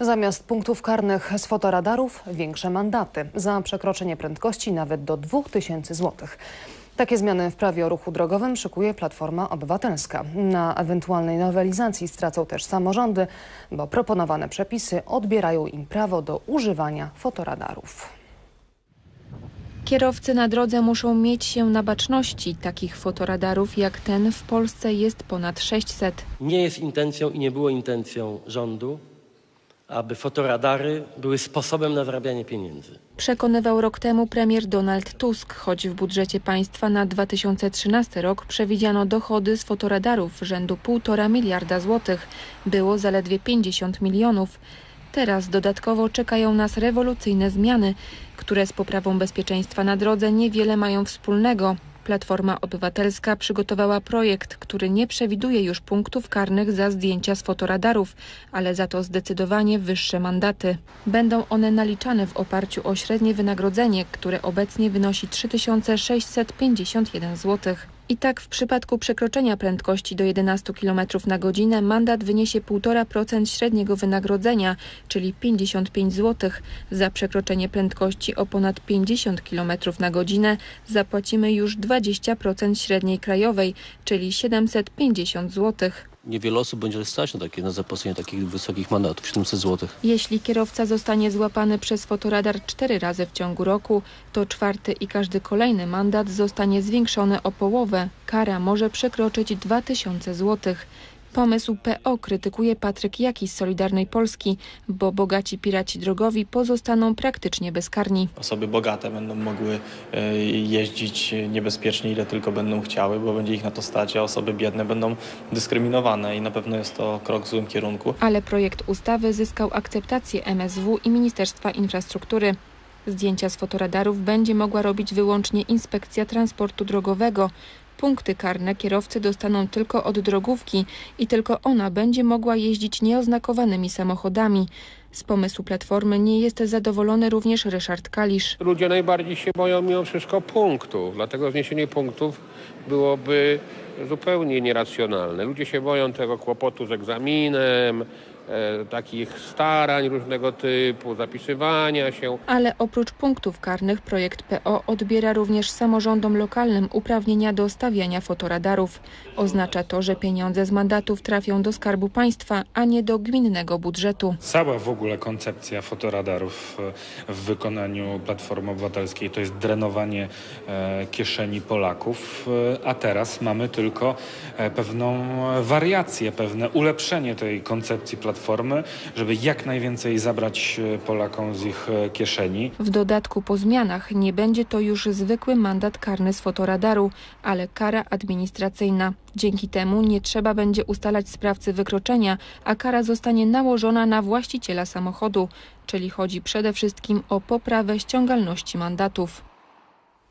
Zamiast punktów karnych z fotoradarów większe mandaty za przekroczenie prędkości nawet do 2000 zł. Takie zmiany w prawie o ruchu drogowym szykuje Platforma Obywatelska. Na ewentualnej nowelizacji stracą też samorządy, bo proponowane przepisy odbierają im prawo do używania fotoradarów. Kierowcy na drodze muszą mieć się na baczności. Takich fotoradarów jak ten w Polsce jest ponad 600. Nie jest intencją i nie było intencją rządu, aby fotoradary były sposobem na zarabianie pieniędzy. Przekonywał rok temu premier Donald Tusk, choć w budżecie państwa na 2013 rok przewidziano dochody z fotoradarów rzędu 1,5 miliarda złotych. Było zaledwie 50 milionów. Teraz dodatkowo czekają nas rewolucyjne zmiany, które z poprawą bezpieczeństwa na drodze niewiele mają wspólnego. Platforma Obywatelska przygotowała projekt, który nie przewiduje już punktów karnych za zdjęcia z fotoradarów, ale za to zdecydowanie wyższe mandaty. Będą one naliczane w oparciu o średnie wynagrodzenie, które obecnie wynosi 3651 zł. I tak w przypadku przekroczenia prędkości do 11 km na godzinę mandat wyniesie 1,5% średniego wynagrodzenia, czyli 55 zł. Za przekroczenie prędkości o ponad 50 km na godzinę zapłacimy już 20% średniej krajowej, czyli 750 zł. Niewiele osób będzie stać na, takie, na zapłacenie takich wysokich mandatów, 700 zł. Jeśli kierowca zostanie złapany przez fotoradar cztery razy w ciągu roku, to czwarty i każdy kolejny mandat zostanie zwiększony o połowę. Kara może przekroczyć 2000 zł. Pomysł PO krytykuje Patryk Jaki z Solidarnej Polski, bo bogaci piraci drogowi pozostaną praktycznie bezkarni. Osoby bogate będą mogły e, jeździć niebezpiecznie ile tylko będą chciały, bo będzie ich na to stać, a osoby biedne będą dyskryminowane i na pewno jest to krok w złym kierunku. Ale projekt ustawy zyskał akceptację MSW i Ministerstwa Infrastruktury. Zdjęcia z fotoradarów będzie mogła robić wyłącznie Inspekcja Transportu Drogowego. Punkty karne kierowcy dostaną tylko od drogówki i tylko ona będzie mogła jeździć nieoznakowanymi samochodami. Z pomysłu Platformy nie jest zadowolony również Ryszard Kalisz. Ludzie najbardziej się boją mimo wszystko punktów, dlatego zniesienie punktów byłoby zupełnie nieracjonalne. Ludzie się boją tego kłopotu z egzaminem, takich starań różnego typu, zapisywania się. Ale oprócz punktów karnych projekt PO odbiera również samorządom lokalnym uprawnienia do stawiania fotoradarów. Oznacza to, że pieniądze z mandatów trafią do Skarbu Państwa, a nie do gminnego budżetu. Cała w ogóle koncepcja fotoradarów e, w wykonaniu Platformy Obywatelskiej to jest drenowanie e, kieszeni Polaków, e, a teraz mamy tylko e, pewną wariację, pewne ulepszenie tej koncepcji Platformy, żeby jak najwięcej zabrać e, Polakom z ich e, kieszeni. W dodatku po zmianach nie będzie to już zwykły mandat karny z fotoradaru, ale kara administracyjna. Dzięki temu nie trzeba będzie ustalać sprawcy wykroczenia, a kara zostanie nałożona na właściciela samochodu, czyli chodzi przede wszystkim o poprawę ściągalności mandatów.